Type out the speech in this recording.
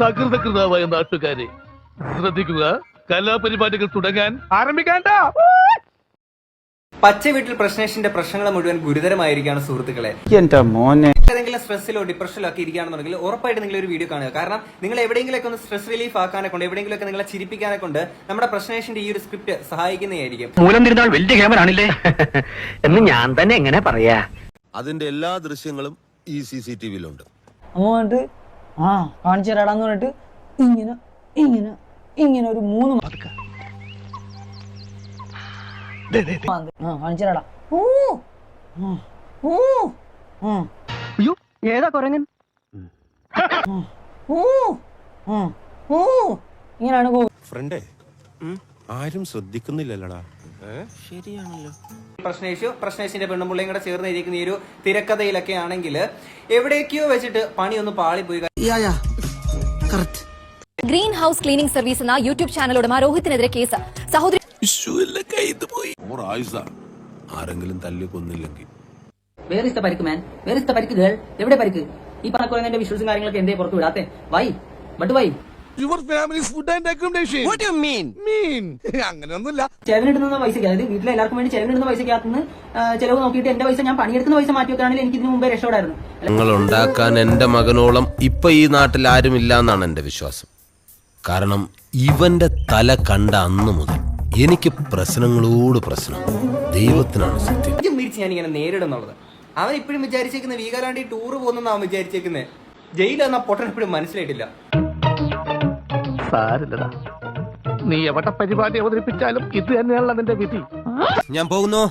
സകൃതകൃതാവായ നാട്ടുകാരെ ശ്രദ്ധിക്കുക കലാപരിപാടികൾ തുടങ്ങാൻ ആരംഭിക്കാണ്ട പച്ച വീട്ടിൽ പ്രശ്നേഷിന്റെ പ്രശ്നങ്ങൾ മുഴുവൻ ഗുരുതരമായിരിക്കാണ് സുഹൃത്തുക്കളെ. എന്റെ മോനെ. ഏതെങ്കിലും സ്ട്രെസ്സിലോ ഡിപ്രഷനിലോ ഒക്കെ ഇരിക്കുകയാണെന്നുണ്ടെങ്കിൽ ഉറപ്പായിട്ട് നിങ്ങൾ ഒരു വീഡിയോ കാണുക. കാരണം നിങ്ങൾ എവിടെയെങ്കിലൊക്കെ ഒന്ന് സ്ട്രെസ് റിലീഫ് ആക്കാനെ കൊണ്ട് എവിടെയെങ്കിലൊക്കെ നിങ്ങളെ ചിരിപ്പിക്കാനെ കൊണ്ട് നമ്മുടെ പ്രശ്നേഷിന്റെ ഈ ഒരു സ്ക്രിപ്റ്റ് സഹായിക്കുന്നതായിരിക്കും. മൂലം തിരുന്നാൾ വലിയ ക്യാമറാണില്ലേ എന്ന് ഞാൻ തന്നെ എങ്ങനെ പറയാ? അതിന്റെ എല്ലാ ദൃശ്യങ്ങളും ഈ സി സി ടി വിയിലുണ്ട്. ആ കാണിച്ചു തരാടാന്ന് പറഞ്ഞിട്ട് ഇങ്ങനെ ഇങ്ങനെ ഇങ്ങനെ ഒരു മൂന്ന് കാണിച്ചു തരാടാ ഓ ഓ. അയ്യോ ഏതാ കൊരങ്ങൻ? ഓ. ഓ. ഇങ്ങനെയാണ് ഫ്രണ്ടേ ആരും ശ്രദ്ധിക്കുന്നില്ലല്ലടാ. പ്രശ്നേഷു പ്രശ്നേഷിന്റെ പെണ്ണുമ്പിള്ളയും കൂടെ ചേർന്ന് ഇരിക്കുന്ന ഈ ഒരു തിരക്കഥയിലൊക്കെ ആണെങ്കിൽ എവിടേക്കോ വെച്ചിട്ട് പണിയൊന്ന് പാളിപ്പോയി. ഗ്രീൻ ഹൗസ് ക്ലീനിംഗ് സർവീസ് എന്ന യൂട്യൂബ് ചാനൽ ഉടമ രോഹിത്തിനെതിരെ കേസ്. സഹോദരി ആരെങ്കിലും തല്ലി കൊന്നില്ലെങ്കിൽ. വേർ ഇസ് ദ പരിക്ക് മാൻ വേർ ഇസ് ദ പരിക്ക് ഗേൾ എവിടെ പരിക്ക്? ഈ പറഞ്ഞ വിഷ്വൽസും കാര്യങ്ങളൊക്കെ എന്തേ പുറത്തു വിടാത്തെ? Why but why your families food and accommodation mean mean അങ്ങനെയൊന്നുമില്ല. ചെലവിടുന്ന പൈസയ്ക്ക് അതായത് വീട്ടിലെ എല്ലാവർക്കും വേണ്ടി ചെലവിനിടുന്ന പൈസക്കകത്തുനിന്ന് ചെലവ് നോക്കിയിട്ട് എന്റെ പൈസ ഞാൻ പണിയെടുക്കുന്ന പൈസ മാറ്റി വെക്കുകയാണെങ്കിൽ എനിക്ക് ഇതിനു മുമ്പേ രക്ഷപ്പെടായിരുന്നു. നിങ്ങൾ ഉണ്ടാക്കാൻ എന്റെ മകനോളം ഇപ്പൊ ഈ നാട്ടിൽ ആരുമില്ല ഇല്ല എന്നാണ് എന്റെ വിശ്വാസം. കാരണം ഇവന്റെ തല കണ്ട അന്ന് മുതൽ എനിക്ക് പ്രശ്നങ്ങളോട് പ്രശ്നം. ദൈവത്തിനാണ് സത്യം. പിരിച്ച് ഞാൻ ഇങ്ങനെ നേരിടുന്നുള്ളത്. അവൻ ഇപ്പോഴും വിചാരിച്ചേക്കുന്നത് വീകാലാണ്ടി ടൂർ പോകുന്നെന്ന് അവൻ വിചാരിച്ചേക്കുന്നത് ജയിലെന്ന പൊട്ടൻ ഇപ്പോഴും മനസ്സിലായിട്ടില്ല. സാരില്ലടാ. നീ എവിടെ പരിപാടി അവതരിപ്പിച്ചാലും ഇത് തന്നെയാണല്ലോ നിന്റെ വിധി. ഞാൻ പോകുന്നു.